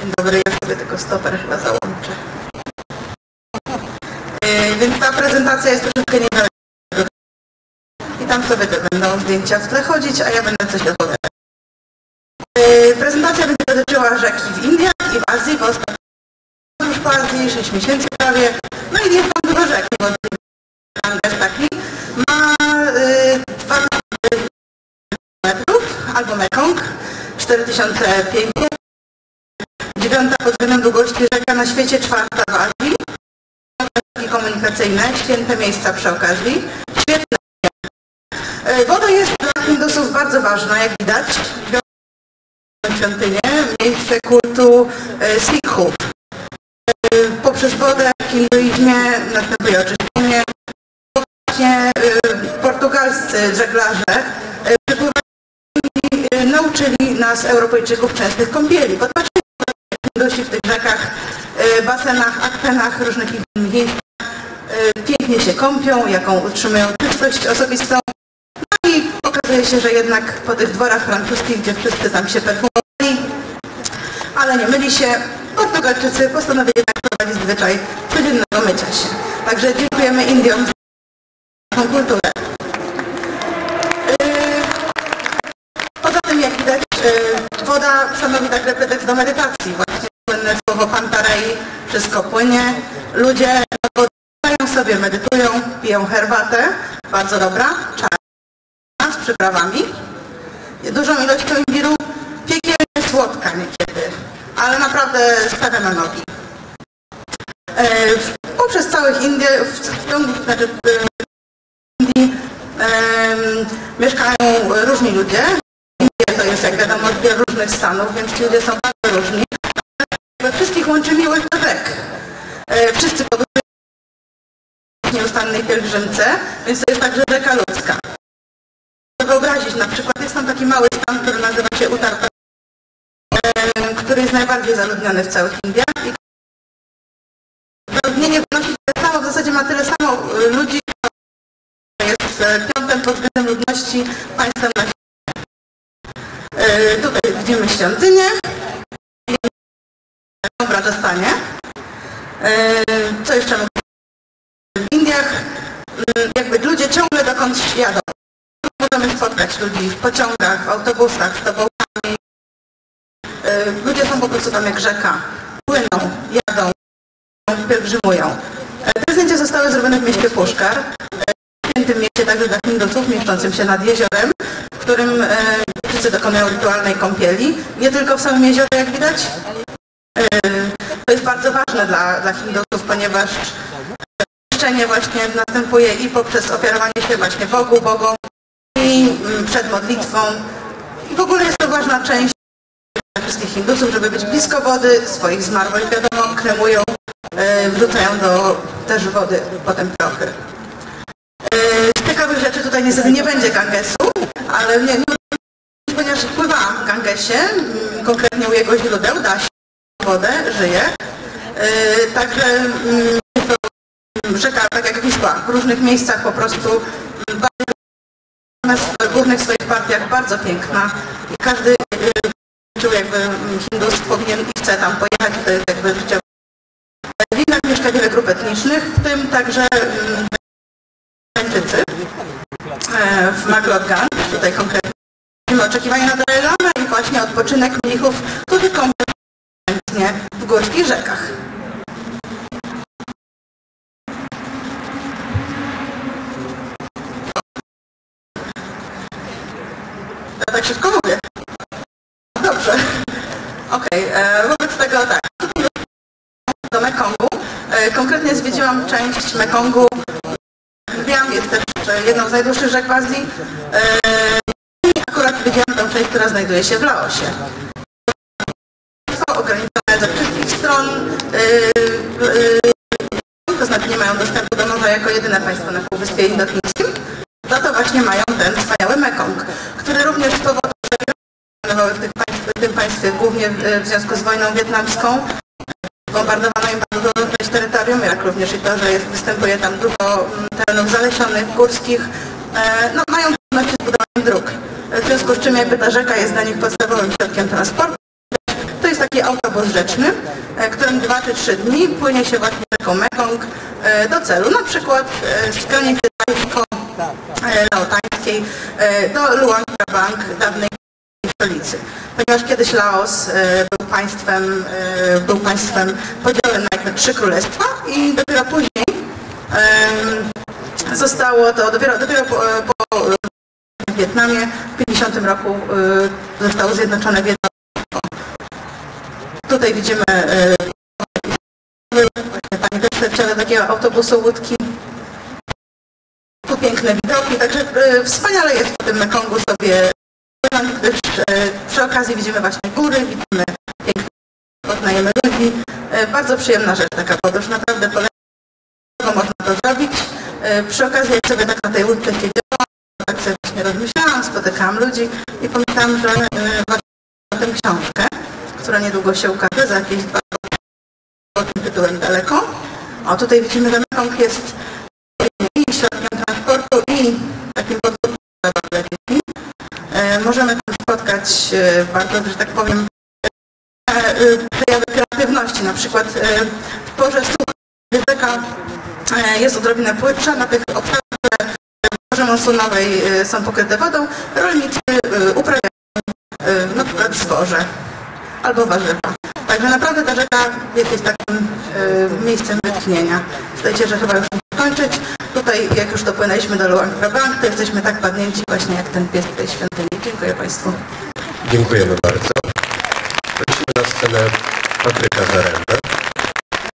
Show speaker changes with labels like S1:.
S1: Dzień dobry, ja sobie tylko stoper chyba załączę. Yy, Więc ta prezentacja jest troszeczkę niedaleko. I tam sobie te będą zdjęcia w tle chodzić, a ja będę coś opowiadać. Yy, Prezentacja będzie dotyczyła rzeki w Indiach i w Azji, bo już po Azji, 6 miesięcy prawie. No i jest tam dużo rzek, bo Ganges taki ma yy, 2 metrów, albo Mekong, 4500 dziewiąta pod względem długości rzeka na świecie, czwarta w Azji. Komunikacyjne, święte miejsca przy okazji. Świetne. E, Woda jest dla Hindusów bardzo ważna, jak widać. Świątynie, miejsce kultu e, Sikhów. E, Poprzez wodę w hinduizmie następuje oczyszczenie. Właśnie portugalscy żeglarze nauczyli nas, Europejczyków, częstych kąpieli. Popatrzcie, w tych basenach, akwenach, różnych innych miejscach e, pięknie się kąpią, jaką utrzymują czystość osobistą. No i okazuje się, że jednak po tych dworach francuskich, gdzie wszyscy tam się perfumowali, ale nie myli się, Portugalczycy postanowili jednak prowadzić zwyczaj codziennego mycia się. Także dziękujemy Indiom za tą kulturę. Yy, Poza tym, jak widać, woda stanowi także pretekst do medytacji. Właśnie słowo Pantarei, wszystko płynie. Ludzie oddają sobie, medytują, piją herbatę, bardzo dobra, czarna, z przyprawami. Dużą ilością imbiru, piekielnie słodka niekiedy, ale naprawdę stawia na nogi. E, Poprzez całych Indię, w, ciągu, znaczy Indii em, mieszkają różni ludzie. Indie to jest, jak wiadomo, zbiór różnych stanów, więc ludzie są bardzo różni. We wszystkich łączy miłość do rzek. E, Wszyscy podróżują w nieustannej pielgrzymce, więc to jest także rzeka ludzka. Wyobrazić na przykład, jest tam taki mały stan, który nazywa się Uttar Pradesh, który jest najbardziej zaludniony w całych Indiach i zaludnienie wynosi tyle samo, w zasadzie ma tyle samo y, ludzi, jest e, piątym pod względem ludności państwem na świecie. E, Tutaj widzimy świątynię. W Rajasthanie. E, Co jeszcze w Indiach? mm, Jakby ludzie ciągle dokądś jadą. Możemy spotkać ludzi w pociągach, w autobusach, z tobołkami. E, Ludzie są po prostu tam jak rzeka. Płyną, jadą, pielgrzymują. E, Te zdjęcia zostały zrobione w mieście Puszkar, e, świętym mieście także dla Hindusów, mieszczącym się nad jeziorem, w którym wszyscy dokonują rytualnej kąpieli. Nie tylko w samym jeziorze, jak widać. E, To jest bardzo ważne dla, dla Hindusów, ponieważ czyszczenie właśnie następuje i poprzez ofiarowanie się właśnie Bogu, Bogom i mm, przed modlitwą. I w ogóle jest to ważna część wszystkich Hindusów, żeby być blisko wody, swoich zmarłych wiadomo, kremują, e, wrzucają do też wody potem prochy. E, Z ciekawych rzeczy tutaj niestety nie będzie Gangesu, ale nie, ponieważ pływałam w Gangesie, mm, konkretnie u jego źródeł, da się wodę, żyje. E, Także mm, rzeka, tak jak Wisła, w różnych miejscach po prostu mm, w głównych swoich partiach bardzo piękna każdy e, czuł jakby mm, Hindus powinien i chce tam pojechać, to jest jakby życie. W Indiach mieszka wiele grup etnicznych, w tym także Tańczycy e, w Maglodgan, tutaj konkretnie. Oczekiwania na Dalai Lama i właśnie odpoczynek mnichów, którzy kąpią w górskich rzekach. Ja tak szybko mówię. Dobrze. Okej, e, wobec tego tak. Do Mekongu. E, konkretnie zwiedziłam część Mekongu. Wiem, jest też e, jedną z najdłuższych rzek w Azji. Akurat widziałam tą część, która znajduje się w Laosie. Są ograniczone ze wszystkich stron. E, e, to znaczy nie mają dostępu do morza jako jedyne państwo na Półwyspie Indochińskim. Za to właśnie mają ten wspaniały Mekong, który również z powodu, że w, tym państwie, głównie w, związku z wojną wietnamską, bombardowano im bardzo część terytorium, jak również i to, że jest, występuje tam dużo mm, terenów zalesionych, górskich, e, no, mają trudności z budowaniem dróg. E, W związku z czym jakby ta rzeka jest dla nich podstawowym środkiem transportu. Autobus rzeczny, e, którym dwa czy trzy dni płynie się właśnie rzeką Mekong e, do celu, na przykład e, z granicy tajsko-laotańskiej e, do Luang Prabang, dawnej stolicy. Ponieważ kiedyś Laos e, był państwem, e, był państwem podzielonym na trzy królestwa i dopiero później zostało to, dopiero, dopiero po, po w Wietnamie w 50 roku e, zostało zjednoczone w jedno. Tutaj widzimy e, właśnie Pani też leciała do takiego autobusu łódki. Tu piękne widoki, także e, wspaniale jest w tym Mekongu sobie gdyż e, przy okazji widzimy właśnie góry, widzimy piękne, poznajemy ludzi. Bardzo przyjemna rzecz taka podróż, naprawdę polecam, można to zrobić. Przy okazji jak sobie tak na tej łódce siedziałam, tak sobie właśnie rozmyślałam, spotykałam ludzi i pomyślałam, że e, książkę, która niedługo się ukaże, za jakieś dwa pod tytułem daleko. O, tutaj widzimy, że Mekong jest i środkiem transportu i takim podróżem dla. E, Możemy tam spotkać e, bardzo, że tak powiem, e, przejawy kreatywności. Na przykład w porze sucha gdy rzeka jest odrobinę płytsza, na tych obszarach, porze monsunowej są pokryte wodą, rolnicy uprawiają na przykład zboże albo warzywa. Także naprawdę ta rzeka jest takim e, miejscem wytchnienia. Zdaje że chyba już kończyć. Tutaj jak już dopłynęliśmy do Luang Prabang, to jesteśmy tak padnięci właśnie jak ten pies w tej świątyni. Dziękuję Państwu.
S2: Dziękujemy bardzo. Prosimy na scenę Patryka Zarębę.